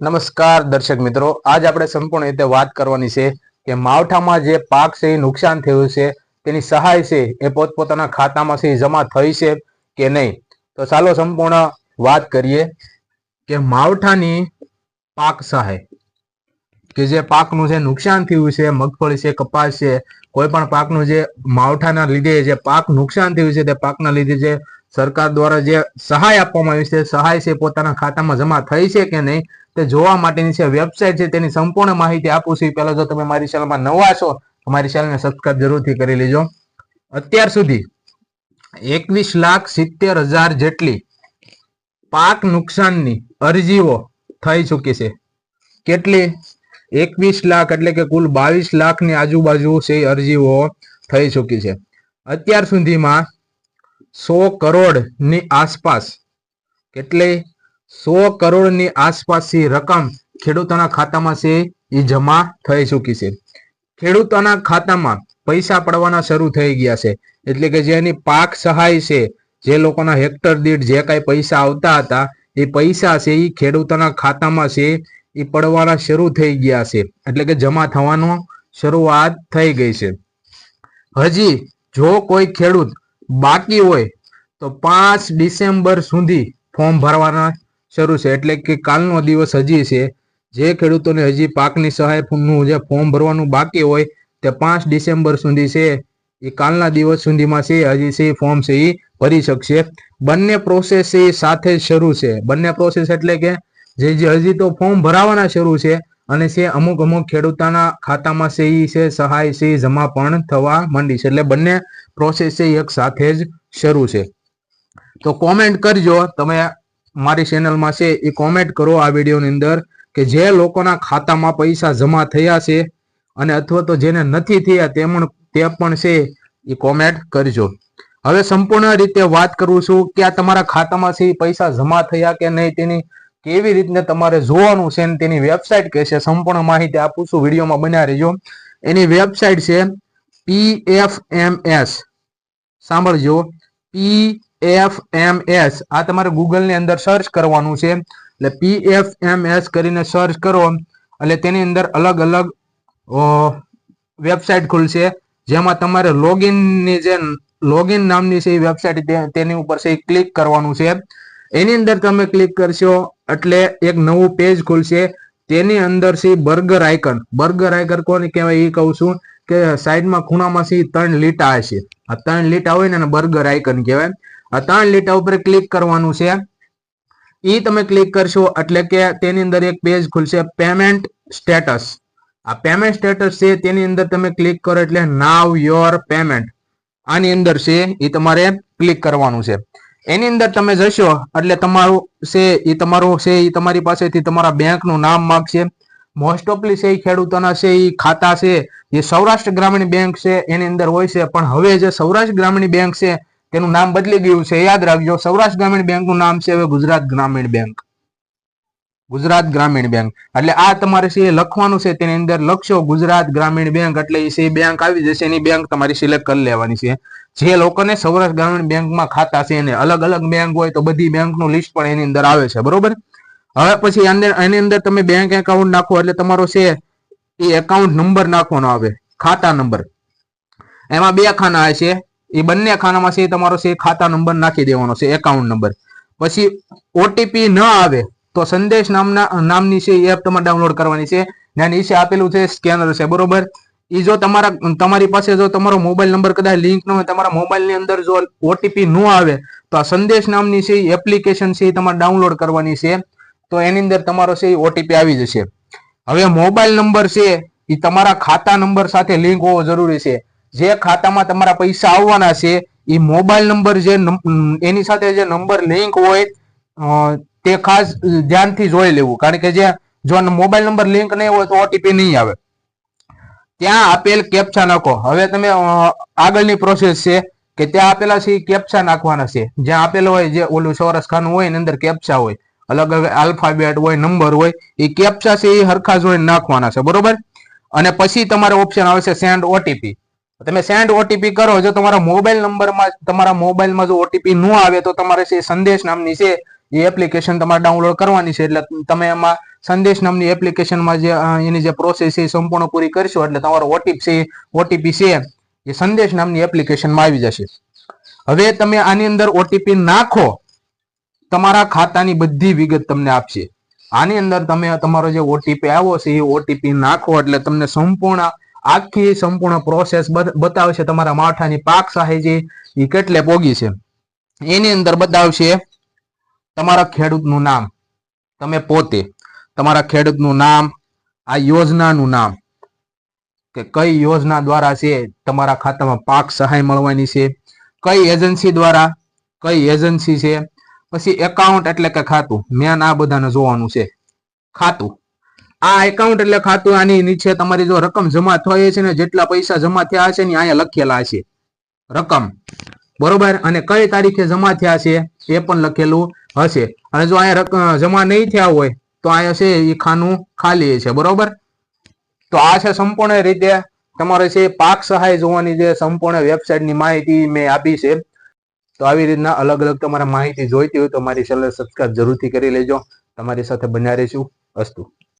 નમસ્કાર દર્શક મિત્રો. આજ આપણે સંપૂર્ણ રીતે વાત કરવાની છે કે માવઠામાં જે પાક છે એ નુકસાન થયું છે, તેની સહાય છે એ પોતપોતાના ખાતામાં છે જમા થઈ છે કે નહીં? તો ચાલો સંપૂર્ણ વાત કરીએ કે માવઠાની પાક સહાય. કે જે પાકનું જે નુકસાન થયું છે, મગફળી છે, કપાસ છે, કોઈ પણ પાકનું જે માવઠાના લીધે જે પાક નુકસાન થયું છે તે પાકના લીધે જે સરકાર દ્વારા જે સહાય આપવામાં આવી છે, સહાય છે પોતાના ખાતામાં જમા થઈ છે કે નહીં? તે જોવા માટેની છે વેબસાઇટ છે, તેની સંપૂર્ણ માહિતી આપું છું. પહેલા જો તમે મારી ચેનલમાં નવા છો મારી ચેનલને સબસ્ક્રાઇબ જરૂરથી કરી લેજો. અત્યાર સુધી એકવીસ લાખ સિત્તેર હજાર જેટલી પાક નુકસાનની અરજીઓ થઈ ચૂકી છે. કેટલી? એકવીસ લાખ એટલે કે કુલ બાવીસ લાખની આજુબાજુ છે અરજીઓ થઈ ચૂકી છે. અત્યાર સુધીમાં સો કરોડની આસપાસ કેટલી સો કરોડની આસપાસની રકમ ખેડૂતોના ખાતામાં છે એ જમા થઈ ચૂકી છે. ખેડૂતોના ખાતામાં પૈસા પડવાના શરૂ થઈ ગયા છે. એટલે કે જેની પાક સહાય છે, જે લોકોના હેક્ટર દીઠ જે કાંઈ પૈસા આવતા હતા, એ પૈસા છે એ ખેડૂતોના ખાતામાં છે એ પડવાના શરૂ થઈ ગયા છે. એટલે કે જમા થવાનો શરૂઆત થઈ ગઈ છે. હજી જો કોઈ ખેડૂત બાકી હોય, તો પાંચ ડિસેમ્બર સુધી ફોર્મ ભરવાના શરૂ છે. એટલે કે કાલનો દિવસ હજી છે. જે ખેડૂતોને હજી પાકની સહાયનું જે ફોર્મ ભરવાનું બાકી હોય તે પાંચ ડિસેમ્બર સુધી છે. એ કાલના દિવસ સુધીમાં છે. હજી છે ફોર્મ છે એ ભરી શકશે. બંને પ્રોસેસ એ સાથે શરૂ છે. બંને પ્રોસેસ એટલે કે જે જે હજી તો ફોર્મ ભરાવાના શરૂ છે અને છે અમુક અમુક ખેડૂતોના ખાતામાં છે એ છે, સહાય છે, જમા પણ થવા માંડી છે. એટલે બંને પ્રોસેસ છે એક સાથે જ શરૂ છે. તો કોમેન્ટ કરજો. તમે મારી ચેનલમાં છે, એ કોમેન્ટ કરો આ વિડીયોની અંદર કે જે લોકોના ખાતામાં પૈસા જમા થયા છે અને અથવા તો જેને નથી થયા, તે પણ તે પણ છે, એ કોમેન્ટ કરજો. હવે સંપૂર્ણ રીતે વાત કરું છું કે આ તમારા ખાતામાં છે પૈસા જમા થયા કે નહીં, તેની કેવી રીતને તમારે જોવાનું છે અને તેની વેબસાઇટ કે છે સંપૂર્ણ માહિતી આપું છું, વિડીયોમાં બન્યા રહેજો. એની વેબસાઇટ છે પી એફ એમ એસ સાંભળજો પી એફ એમ એસ આ તમારે ગૂગલની અંદર સર્ચ કરવાનું છે. એટલે પી એફ એમ એસ કરીને સર્ચ કરો. એટલે તેની અંદર અલગ અલગ વેબસાઇટ ખુલશે. જેમાં તમારે લોગિનની જે લોગિન નામની છે એ વેબસાઇટ તેની ઉપર છે ક્લિક કરવાનું છે. એની અંદર તમે ક્લિક કરશો એટલે એક નવું પેજ ખુલશે. તેની અંદર છે બર્ગર આઇકન બર્ગર આઇકન કોને કહેવાય એ કહું છું કે સાઈડમાં ખૂણામાં છે ત્રણ લીટા હશે. આ ત્રણ લીટા હોય ને બર્ગર આઇકન કહેવાય. આ ત્રણ લીટા ઉપર ક્લિક કરવાનું છે. એ તમે ક્લિક કરશો એટલે કે તેની અંદર એક પેજ ખુલશે પેમેન્ટ સ્ટેટસ આ પેમેન્ટ સ્ટેટસ છે તેની અંદર તમે ક્લિક કરો એટલે નાવ યોર પેમેન્ટ આની અંદર છે એ તમારે ક્લિક કરવાનું છે. એની અંદર તમે જશો એટલે તમારું છે એ તમારું છે એ તમારી પાસેથી તમારા બેંકનું નામ માગશે. મોસ્ટ ઓફલી છે એ ખેડૂતોના છે એ ખાતા છે. જે સૌરાષ્ટ્ર ગ્રામીણ બેંક છે, એની અંદર હોય છે. પણ હવે જે સૌરાષ્ટ્ર ગ્રામીણ બેંક છે તેનું નામ બદલી ગયું છે. યાદ રાખજો, સૌરાષ્ટ્ર ગ્રામીણ બેંકનું નામ છે હવે ગુજરાત ગ્રામીણ બેંક ગુજરાત ગ્રામીણ બેંક એટલે આ તમારે છે લખવાનું છે. તેની અંદર લખશો ગુજરાત ગ્રામીણ બેંક એટલે એ બેંક આવી જશે, એની બેંક તમારી સિલેક્ટ કરી લેવાની છે. જે લોકોને સૌરાષ્ટ્ર ગ્રામીણ બેંકમાં ખાતા છે એને અલગ અલગ બેંક હોય તો બધી બેંકનું લિસ્ટ પણ એની અંદર આવે છે. બરોબર? હવે પછી અંદર, એની અંદર તમે બેંક એકાઉન્ટ નાખો એટલે તમારો છે એ એકાઉન્ટ નંબર નાખવાનો આવે. ખાતા નંબર એમાં બે ખાના છે એ બંને ખાનામાં છે તમારો છે ખાતા નંબર નાખી દેવાનો છે એકાઉન્ટ નંબર પછી ઓટીપી ન આવે તો સંદેશ નામના, નામની છે એપ તમારે ડાઉનલોડ કરવાની છે. જ્યાં નીચે આપેલું છે સ્કેનર છે, બરોબર? એ જો તમારા, તમારી પાસે જો તમારો મોબાઈલ નંબર કદાચ લિંક ન હોય, તમારા મોબાઈલની અંદર જો ઓટીપી ન આવે તો આ સંદેશ નામની છે એપ્લિકેશન છે એ તમારે ડાઉનલોડ કરવાની છે. તો એની અંદર તમારો છે ઓટીપી આવી જશે. હવે મોબાઈલ નંબર છે એ તમારા ખાતા નંબર સાથે લિંક હોવો જરૂરી છે. જે ખાતામાં તમારા પૈસા આવવાના છે, એ મોબાઈલ નંબર જે એની સાથે જે નંબર લિંક હોય તે ખાસ ધ્યાનથી જોઈ લેવું. કારણ કે જે જો મોબાઈલ નંબર લિંક નહીં હોય તો ઓટીપી નહીં આવે. ત્યાં આપેલ કેપ્ચા નાખો. હવે તમે આગળની પ્રોસેસ છે કે ત્યાં આપેલા છે કેપ્ચા નાખવાના છે. જ્યાં આપેલો હોય જે ઓલું ચોરસ ખાનું હોય, એની અંદર કેપ્ચા હોય. અલગ અલગ આલ્ફાબેટ હોય નંબર હોય, એ કેપ્ચા છે એ હરખા જોઈને નાખવાના છે. બરોબર? અને પછી તમારે ઓપ્શન આવશે સેન્ડ ઓટીપી તમે સેન્ડ ઓટીપી કરો, જો તમારા મોબાઈલ નંબરમાં, તમારા મોબાઈલમાં જો ઓટીપી ન આવે તો તમારે છે સંદેશ નામની છે એ એપ્લિકેશન તમારે ડાઉનલોડ કરવાની છે, એટલે તમે એમાં સંદેશ નામની એપ્લિકેશનમાં જે એની જે પ્રોસેસ છે એ સંપૂર્ણ પૂરી કરશો, એટલે તમારો ઓટીપી ઓટીપી છે એ સંદેશ નામની એપ્લિકેશનમાં આવી જશે. હવે તમે આની અંદર ઓટીપી નાખો, તમારા ખાતાની બધી વિગત તમને આપશે. આની અંદર તમે, તમારો જે ઓટીપી આવ્યો છે, એ ઓટીપી નાખો, એટલે તમને સંપૂર્ણ આખી સંપૂર્ણ પ્રોસેસ બતાવશે તમારા માવઠાની પાક સહાય છે એ કેટલે પોગી છે. એની અંદર બતાવશે તમારા ખેડૂતનું નામ. તમે પોતે તમારા ખેડૂતનું નામ, આ યોજનાનું નામ. કે કઈ યોજના દ્વારા છે તમારા ખાતામાં પાક સહાય મળવાની છે? કઈ એજન્સી દ્વારા? કઈ એજન્સી છે? પછી એકાઉન્ટ એટલે કે ખાતું. મેન આ બધાને જોવાનું છે. ખાતું. આ એકાઉન્ટ એટલે ખાતું આની નીચે તમારી જો રકમ જમા થઈ છે ને જેટલા પૈસા જમા થયા છે ને અહીંયા લખેલા છે. રકમ. બરોબર? અને કઈ તારીખે જમા થયા છે એ પણ લખેલું હશે. અને જો અહીંયા જમા નહીં થયા હોય તો અહીંયા છે એ ખાનું ખાલી છે. બરોબર? તો આ છે સંપૂર્ણ રીતે તમારે છે પાક સહાય જોવાની જે સંપૂર્ણ વેબસાઇટની માહિતી મેં આપી છે. તો આવી રીતના અલગ અલગ તમારે માહિતી જોઈતી હોય તો મારી ચેનલ સબસ્ક્રાઇબ જરૂરથી કરી લેજો. તમારી સાથે બન્યા રહીશું. અસ્તુ.